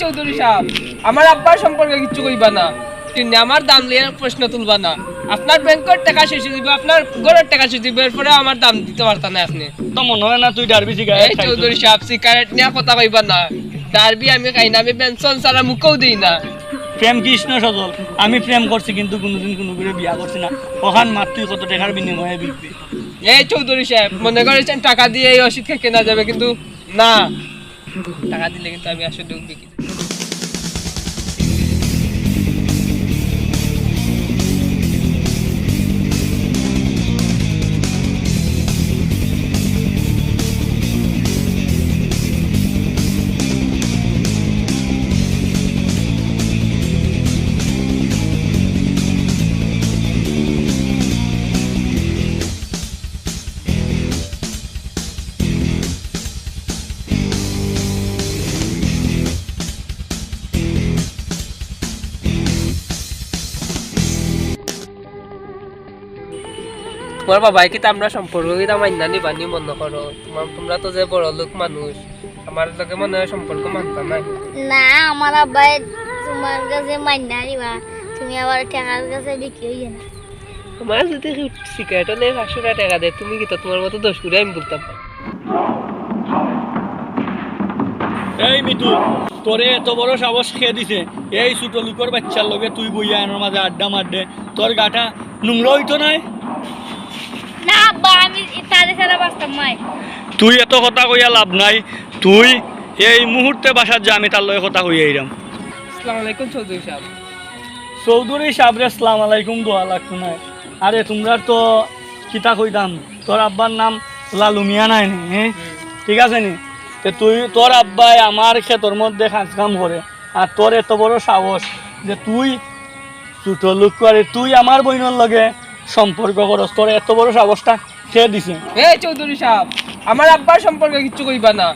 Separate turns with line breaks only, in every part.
চৌধুরী সাহেব আমার আব্বার সম্পর্কে কিচ্ছু কইবা না। কিন্তু আমার দাম নিয়ে প্রশ্ন তুলবা না। আপনার ব্যাংকের টাকা শেষ দিবে আপনার ঘরের টাকা শেষ দিবে এরপরে আমার দাম দিতে পারতা না আপনি।
তো মনে হয় না তুই ডারবি সিগারেট
এই চৌধুরী সাহেব সিগারেট নিয়ে কথা কইবা না। ডারবি আমি খাই না আমি পেনশন ছাড়া মুখেও দিই না।
প্রেম কৃষ্ণ সজল আমি প্রেম করছি কিন্তু কোনোদিন কোনো করে বিয়া করছি না। ওখান মাত তুই কত টাকার বিনিময়ে বিকবি
এই চৌধুরী সাহেব মনে করেছেন টাকা দিয়ে এই ওষুধ কেনা যাবে কিন্তু না। টাকা দিলে কিন্তু আমি আসলে বিক্রি তোমার বাবাই কি আমরা সম্পর্ক কিতা মান্না নিবা নি মনে করো তোমার তোমরা তো যে বড় লোক মানুষ আমার লোকে মনে হয় সম্পর্ক মানতা নাই।
না আমার আব্বাই তোমার কাছে মান্না দিবা তুমি আবার টাকার কাছে বিক্রি হয়ে না
তোমার যদি সিগারেট হলে পাঁচশো টাকা দেয় তুমি কি তো তোমার মতো দোষ করে আমি বলতাম।
এই মিতু তোরে এত বড় সাহস খেয়ে দিছে? এই ছোট লোকের বাচ্চার লগে তুই বইয়া এনের মাঝে আড্ডা মারদে তোর গাটা নোংরা হইতো নাই?
না আব্বা আমি তাদের ছাড়া বাঁচতাম নাই
তুই এত কথা কইয়া লাভ নাই। তুই এই মুহূর্তে বাসার যা আমি তার লগে কথা কইয়া আইরাম।
আসসালামু আলাইকুম চৌধুরী সাহেব।
চৌধুরী সালাম আলাইকুম দোয়া লাগতো নাই। আরে তোমরা তো কিতা কইতাম তোর আব্বার নাম লালু মিয়া নাই নি হ্যাঁ ঠিক আছে নি? তে তুই তোর আব্বাই আমার ক্ষেতর মধ্যে কাজ কাম করে আর তোর এত বড় সাহস যে তুই ছোট লোক করে তুই আমার বইনের লগে সম্পর্ক করস তোর এত বড় সাহসটা খেয়ে দিছে?
এই চৌধুরী সাহেব আমার আব্বার সম্পর্কে কিচ্ছু কইবা না।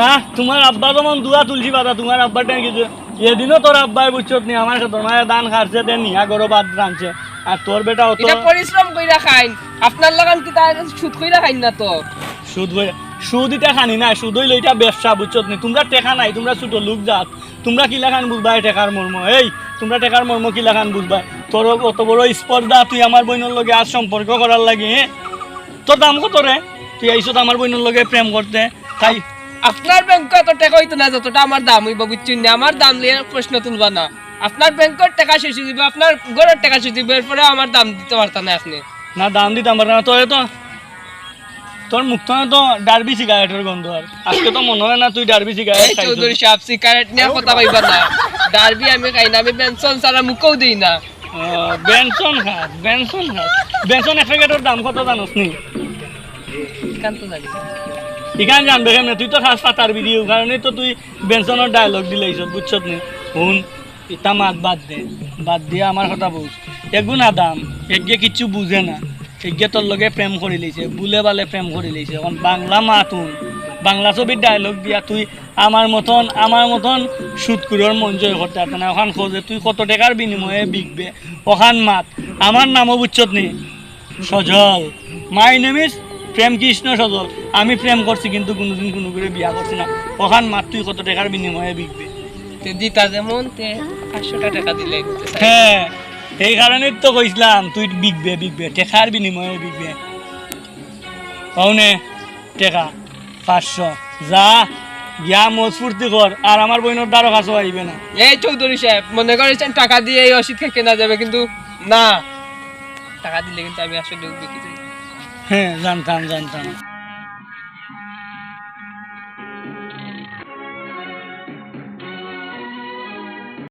না তোমার আব্বা যেমন দুয়া তুলছি বাদা তোমার আব্বাটা কিছু এদিনও তোর আব্বাই বুঝছত নি আমার তোর মায়ের দান খাচ্ছে দেন নিহা গরো বাদ রাঁধছে। আর তোর বেটা অত
এটা পরিশ্রম কইরা খাইন আপনার লাগান কি তার সুদ কইরা খাইন না তো?
সুদ হয়ে সুদ এটা খানি না সুদ হইলে এটা ব্যবসা বুঝছত নি। তোমরা টেকা নাই তোমরা ছোট লোক জাত। তোমরা কিলা খান বুঝবা টেকার মর্ম? এই তোমরা টেকার মর্ম কিলা খান বুঝবা? তোর অত বড় স্পর্ধা তুই আমার বোনের লগে আজ সম্পর্ক করার লাগে তোর দাম কত রে? তুই আইসত আমার বোনের লগে প্রেম করতে। তাই
আপনার ব্যাংকে এত টাকা হইতো না যতটা আমার দাম হইব বুঝছেন না? আমার দাম নিয়ে প্রশ্ন তুলবা না। আপনার ব্যাংকের টাকা শেষ দিবে আপনার ঘরের টাকা শেষ দিবে এরপরে আমার দাম দিতে পারতাম না আপনি।
না দাম দিতাম পারে না। তোর তো তোর মুখ তো তো ডারবি সিগারেটের গন্ধ আর। আজকে তো মনে হয় না তুই ডারবি সিগারেট
চৌধুরী সাহেব সিগারেট নিয়ে কথা কইবা না। ডারবি আমি খাই না আমি পেনশন ছাড়া মুখেও দিই না।
বেনসন হাত বেনসন হাত বেনসন এক প্যাকেটের দাম কত জানোস নি?
কান তো জানি
কেমনে তুই তো খাস পাতার ভিডিও কারণে তো তুই বেনসনের ডায়লগ দিলাইছ বুঝছত নি? শুন ইটা মাত বাদ দে বাদ দিয়ে আমার কথা বুঝ এগুনা দাম এগে কিচ্ছু বুঝে না। এগে তোর লগে প্রেম করে লইছে বুলে বালে প্রেম করে লইছে এখন বাংলা মাতুন বাংলা ছবির ডায়লগ দিয়া তুই আমার মতন আমার মতন সুৎকুরের মন জয় করতে পারত না। ওখান খোঁজে তুই কত টাকার বিনিময়ে বিকবে? ওখান মাত। আমার নামও বুঝছত নি। Sajal. My name is Prem Krishna Sajal. আমি প্রেম করছি কিন্তু কোনোদিন কোনো করে বিয়া করছি না। ওখান মাত তুই কত টাকার বিনিময়ে বিকবে?
দিতা যেমন তে পাঁচশো টাকা দিলে।
হ্যাঁ এই কারণেই তো কইছিলাম তুই বিকবে বিকবে টেকার বিনিময়ে বিকবে। কৌনে টেকা। পাঁচশো। যা গিয়া মজ ফুর্তি কর আর আমার বইনের দ্বারো কাছে আইবে না।
এই চৌধুরী সাহেব মনে করেছেন টাকা দিয়ে এই অসিতকে কেনা যাবে কিন্তু না। টাকা দিলে কিন্তু আমি আসলে।
হ্যাঁ জানতাম জানতাম।